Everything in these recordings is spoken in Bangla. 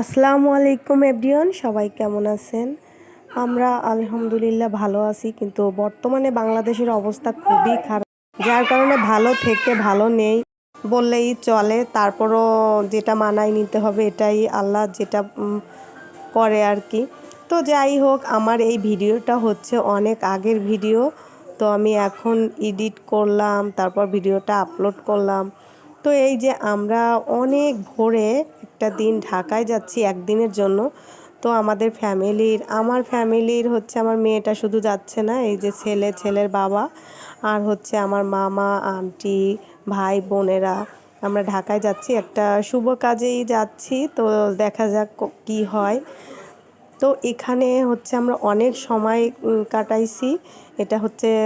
আসসালামু আলাইকুম এভরিওয়ান, সবাই কেমন আছেন? আমরা আলহামদুলিল্লাহ ভালো আছি, কিন্তু বর্তমানে বাংলাদেশের অবস্থা খুবই খারাপ। যার কারণে ভালো থেকে ভালো নেই বললেই চলে, তারপরও যেটা মানায় নিতে হবে এটাই আল্লাহ যেটা করে আর কি। তো যাই হোক, আমার এই ভিডিওটা হচ্ছে অনেক আগের ভিডিও, তো আমি এখন এডিট করলাম, তারপর ভিডিওটা আপলোড করলাম। তো এই যে আমরা অনেক ভোরে একটা দিন ঢাকায় যাচ্ছি একদিনের জন্য। তো আমাদের ফ্যামিলির, আমার ফ্যামিলির হচ্ছে আমার মেয়েটা শুধু যাচ্ছে না, এই যে ছেলে, ছেলের বাবা আর হচ্ছে আমার মামা, আন্টি, ভাই, বোনেরা। আমরা ঢাকায় যাচ্ছি, একটা শুভ কাজেই যাচ্ছি, তো দেখা যাক ক- হয়। তো এখানে হচ্ছে আমরা অনেক সময় কাটাইছি। এটা হচ্ছে,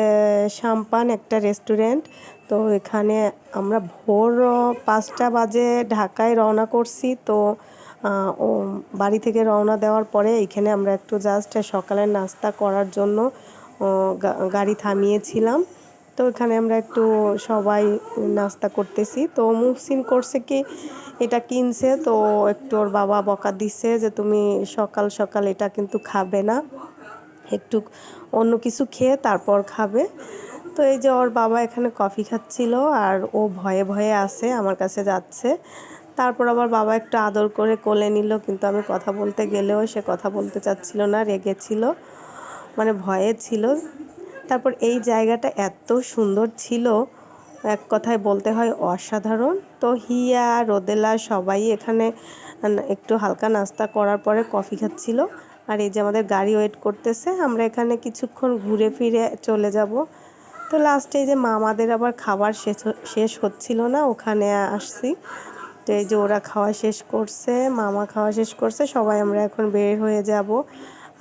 সাম্পান একটা রেস্টুরেন্ট। তো এখানে আমরা ভোর পাঁচটা বাজে ঢাকায় রওনা করছি। তো ও বাড়ি থেকে রওনা দেওয়ার পরে এখানে আমরা একটু জাস্ট সকালের নাস্তা করার জন্য গাড়ি থামিয়েছিলাম। তো এখানে আমরা একটু সবাই নাস্তা করতেছি। তো মুহসিন করছে কি, এটা কিনছে। তো একটু ওর বাবা বকা দিছে যে, তুমি সকাল সকাল এটা কিন্তু খাবে না। একটু অন্য কিছু খেয়ে তারপর খাবে। তো এই যে ওর বাবা এখানে কফি খাচ্ছিল আর ও ভয়ে ভয়ে আছে, আমার কাছে যাচ্ছে। তারপর আবার বাবা একটু আদর করে কোলে নিল, কিন্তু আমি কথা বলতে গেলেও সে কথা বলতে চাচ্ছিল না রেগেছিল মানে ভয়ে ছিল। তারপর এই জায়গাটা এত সুন্দর ছিল, এক কথায় বলতে হয় অসাধারণ। তো হিয়া, রোদেলা সবাই এখানে একটু হালকা নাস্তা করার পরে কফি খাচ্ছিল। আর এই যে আমাদের গাড়ি ওয়েট করতেছে, আমরা এখানে কিছুক্ষণ ঘুরে ফিরে চলে যাব। তো লাস্টে যে মামাদের আবার খাবার শেষ শেষ হচ্ছিল না, ওখানে আসছি। তো এই যে ওরা খাওয়া শেষ করছে, মামা খাওয়া শেষ করছে, সবাই আমরা এখন বের হয়ে যাব।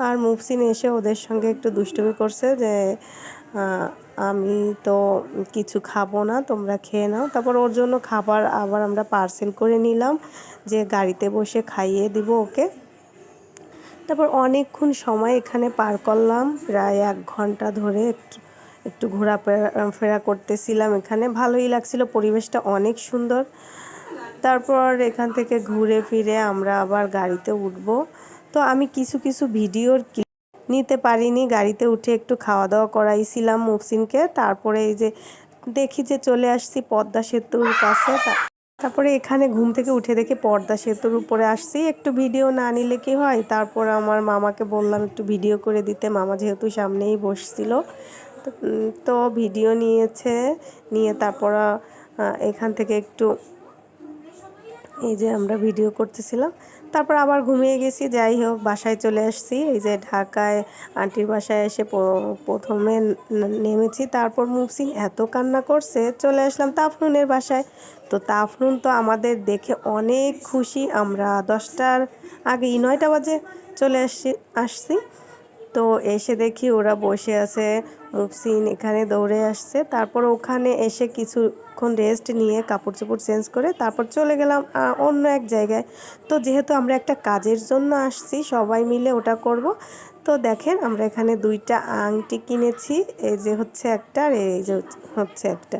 আর মুফসিন এসে ওদের সঙ্গে একটু দুষ্টুমি করছে যে আমি তো কিছু খাব না, তোমরা খেয়ে নাও। তারপর ওর জন্য খাবার আবার আমরা পার্সেল করে নিলাম, যে গাড়িতে বসে খাইয়ে দিব ওকে। তারপর অনেকক্ষণ সময় এখানে পার করলাম, প্রায় এক ঘণ্টা ধরে একটু ঘোরাফেরা করতেছিলাম এখানে। ভালোই লাগছিল, পরিবেশটা অনেক সুন্দর। তারপর এখান থেকে ঘুরে ফিরে আমরা আবার গাড়িতে উঠব। তো আমি কিছু কিছু ভিডিওর নিতে পারিনি, গাড়িতে উঠে একটু খাওয়া দাওয়া করাইছিলাম মুহসিনকে। তারপরে এই যে দেখি যে চলে আসছি পদ্মা সেতুর কাছে। তারপরে এখানে ঘুম থেকে উঠে দেখি পর্দা সেতুর উপরে আসছি। একটু ভিডিও না নিলে কি হয়? তারপর আমার মামাকে বললাম একটু ভিডিও করে দিতে। মামা যেহেতু সামনেই বসছিল। তো, ভিডিও নিয়েছে নিয়ে তারপর এখান থেকে একটু এই যে আমরা ভিডিও করতেছিলাম। তারপর আবার ঘুমিয়ে গেছি যাই হোক বাসায় চলে আসছি। এই যে ঢাকায় আন্টির বাসায় এসে প্রথমে নেমেছি। তারপর মুভসিং এত কান্না করছে চলে আসলাম তাফনুনের বাসায়। তো তাফনুন তো আমাদের দেখে অনেক খুশি। আমরা দশটার আগে নয়টা বাজে চলে আসছি আসছি। তো এসে দেখি ওরা বসে আছে মুফসিন এখানে দৌড়ে আসছে। তারপর ওখানে এসে কিছুক্ষণ রেস্ট নিয়ে কাপড় চোপড় চেঞ্জ করে তারপর চলে গেলাম অন্য এক জায়গায়। তো যেহেতু আমরা একটা কাজের জন্য আসছি, সবাই মিলে ওটা করব। তো দেখেন আমরা এখানে দুইটা আংটি কিনেছি, এই যে হচ্ছে একটা আর এই যে হচ্ছে একটা।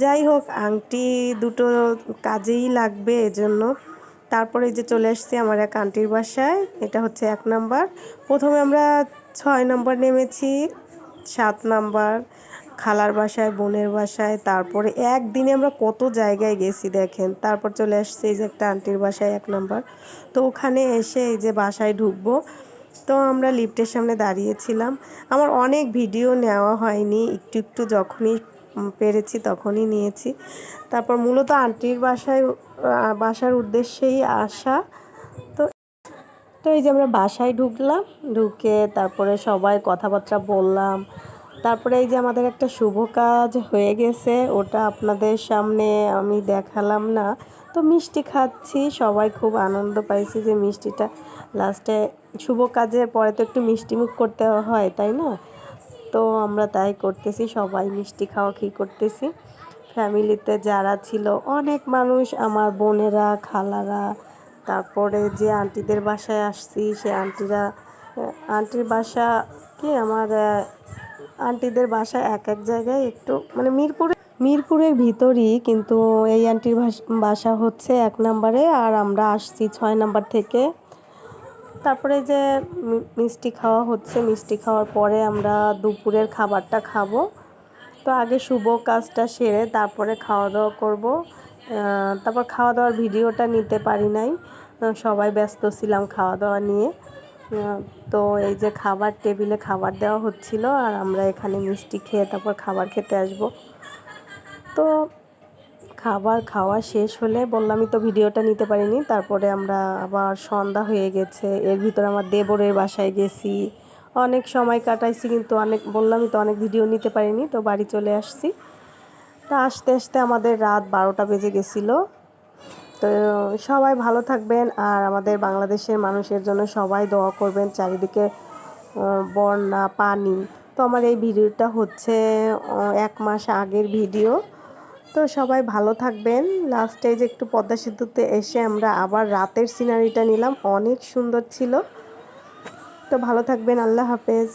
যাই হোক, আংটি দুটো কাজেই লাগবে এজন্য। তারপরে যে চলে আসছি আমার এক আন্টির বাসায়, এটা হচ্ছে এক নাম্বার। প্রথমে আমরা ছয় নম্বর নেমেছি, সাত নাম্বার, খালার বাসায়, বোনের বাসায়, তারপরে একদিনে আমরা কত জায়গায় গেছি দেখেন। তারপর চলে আসছি এই যে একটা আন্টির বাসায় এক নাম্বার। তো ওখানে এসে এই যে বাসায় ঢুকবো। তো আমরা লিফটের সামনে দাঁড়িয়েছিলাম। আমার অনেক ভিডিও নেওয়া হয়নি, একটু একটু যখনই পেরেছি, তখনই নিয়েছি। তারপর মূলত আন্টির বাসায় বাসার উদ্দেশ্যেই আসা। তো তো এই যে আমরা বাসায় ঢুকলাম, ঢুকে তারপরে সবাই কথাবার্তা বললাম। তারপরে এই যে আমাদের একটা শুভ কাজ হয়ে গেছে, ওটা আপনাদের সামনে আমি দেখালাম না। তো মিষ্টি খাচ্ছি, সবাই খুব আনন্দ পাইছি যে মিষ্টিটা লাস্টে শুভ কাজের পরে তো একটু মিষ্টি মুখ করতে হয়, তাই না? তো আমরা তাই করতেছি, সবাই মিষ্টি খাওয়া খি করতেছি। ফ্যামিলিতে যারা ছিল অনেক মানুষ, আমার বোনেরা, খালারা, তারপরে যে আন্টিদের বাসায় আসছি, সে আন্টিরা আন্টির বাসা কি আমার আন্টিদের বাসা এক এক জায়গায় একটু মানে মিরপুরে, মিরপুরের ভিতরই, কিন্তু এই আন্টির বাসা হচ্ছে এক নম্বরে, আর আমরা আসছি ছয় নাম্বার থেকে। তারপরে যে মিষ্টি খাওয়া হচ্ছে, মিষ্টি খাওয়ার পরে আমরা দুপুরের খাবারটা খাব। তো আগে শুভ কাজটা সেরে তারপরে খাওয়া দাওয়া করব তারপর খাওয়া দাওয়ার ভিডিওটা নিতে পারি নাই। সবাই ব্যস্ত ছিলাম খাওয়া দাওয়া নিয়ে তো এই যে খাবার টেবিলে খাবার দেওয়া হচ্ছিল আর আমরা এখানে মিষ্টি খেয়ে তারপর খাবার খেতে আসব। তো খাবার খাওয়া শেষ হলে বললামই তো ভিডিওটা নিতে পারিনি। তারপরে আমরা আবার সন্ধ্যা হয়ে গেছে। এর ভিতরে আমার দেবরের বাসায় গেছি। অনেক সময় কাটাইছি কিন্তু অনেক বললামই তো অনেক ভিডিও নিতে পারিনি, তো বাড়ি চলে আসছি। তা আসতে আসতে আমাদের রাত বারোটা বেজে গেছিল। তো সবাই ভালো থাকবেন আর আমাদের বাংলাদেশের মানুষের জন্য সবাই দোয়া করবেন চারিদিকে বন্যা, পানি। তো আমার এই ভিডিওটা হচ্ছে এক মাস আগের ভিডিও। তো সবাই ভালো থাকবেন। লাস্টে যে একটু পদ্মা সেতুতে এসে আমরা আবার রাতের সিনারিটা নিলাম। অনেক সুন্দর ছিল। তো ভালো থাকবেন। আল্লাহ হাফেজ।